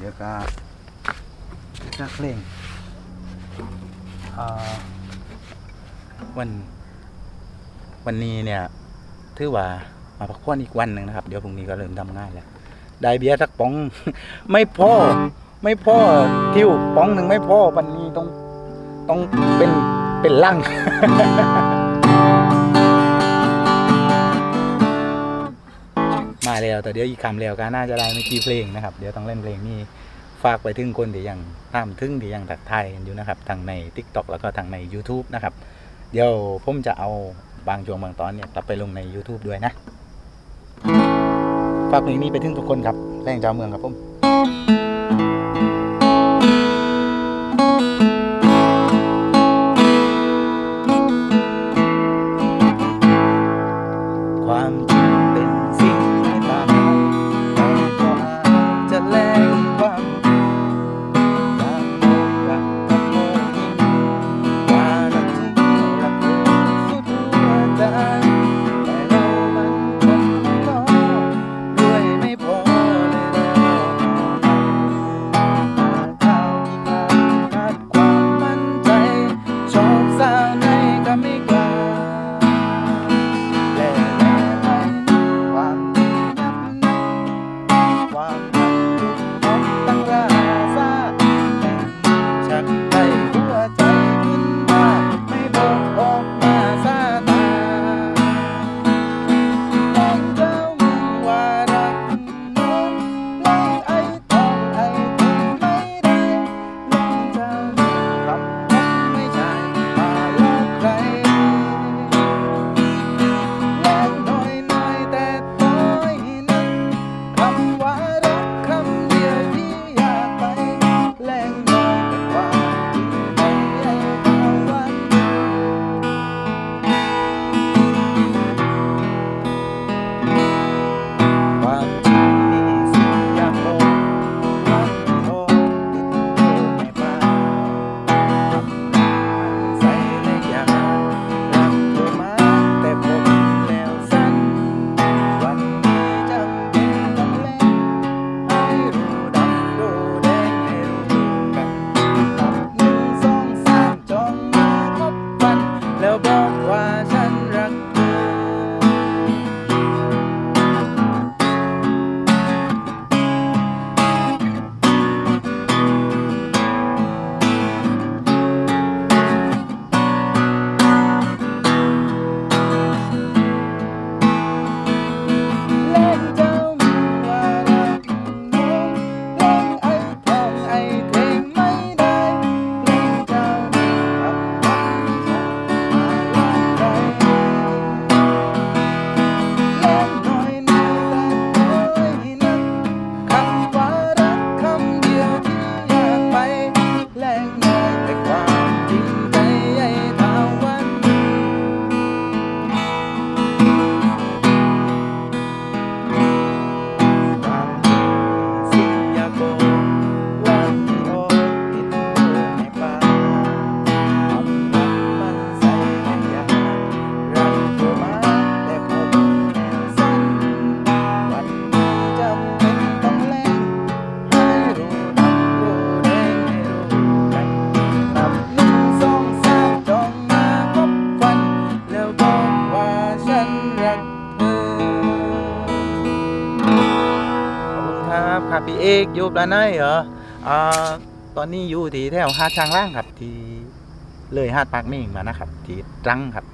เดี๋ยวก็นักเพลงอ่าวัน วันนี้เนี่ยถือว่ามาพักผ่อนอีกวันหนึ่งนะครับ เดี๋ยวพรุ่งนี้ก็เริ่มทำงานแล้ว ได้เบียร์สักป๋อง ไม่พอไม่พอทิวป๋องหนึ่งไม่พอวันนี้ต้องต้องเป็นเป็นลัง แล้วแต่เดี๋ยวอีกคำแล้วก็น่าจะได้ไม่กี่เพลงนะครับ เดี๋ยวต้องเล่นเพลงนี้ฝากไปถึงคนที่ยังตามถึงที่ยังตักไทยกันอยู่นะครับทางใน TikTok แล้วก็ทางใน YouTube นะครับ เดี๋ยวผมจะเอาบางช่วงบางตอนเนี่ยกลับไปลงใน YouTube ด้วยนะ ฝากเพลงนี้ไปถึงทุกคนครับแรงเจ้าเมืองครับผมความจริง พี่เอกอยู่ปลาไหนเหรออ่าตอนนี้อยู่ที่แถวหาดช้างล่างครับ ที่เลยหาดปากเมงมานะครับ ที่ตรังครับ